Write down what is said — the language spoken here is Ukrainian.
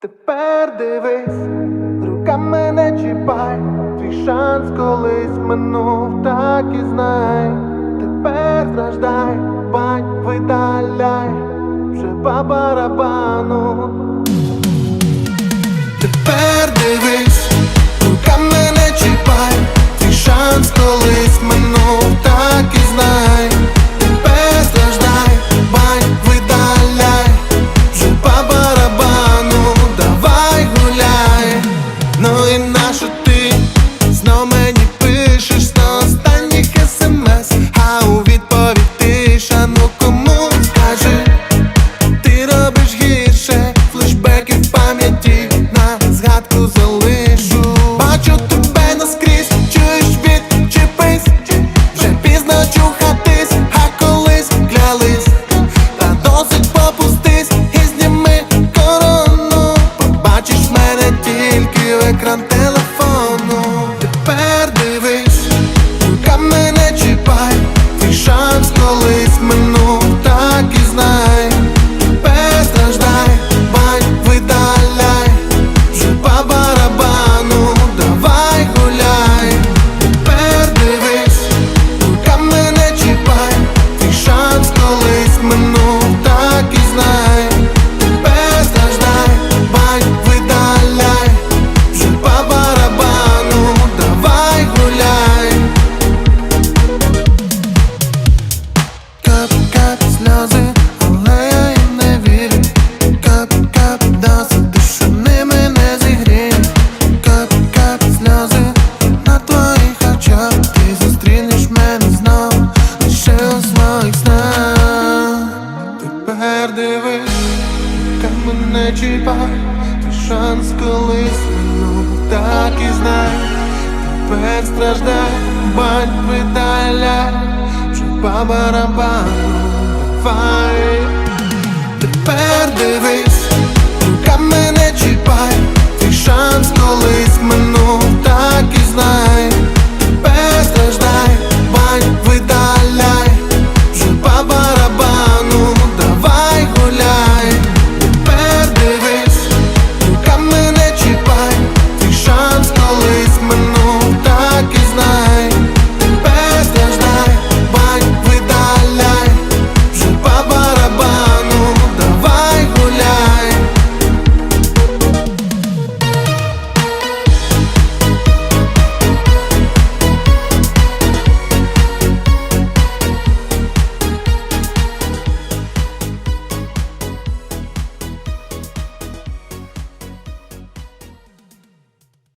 Тепер дивись, руками не чіпай, твій шанс колись минув, так і знай. Тепер страждай, бать видаляй, вже по барабану. з коли не чіпай, Твій шанс колись минув, так і знай, тепер страждай, бать медаля, вже по барабану, давай.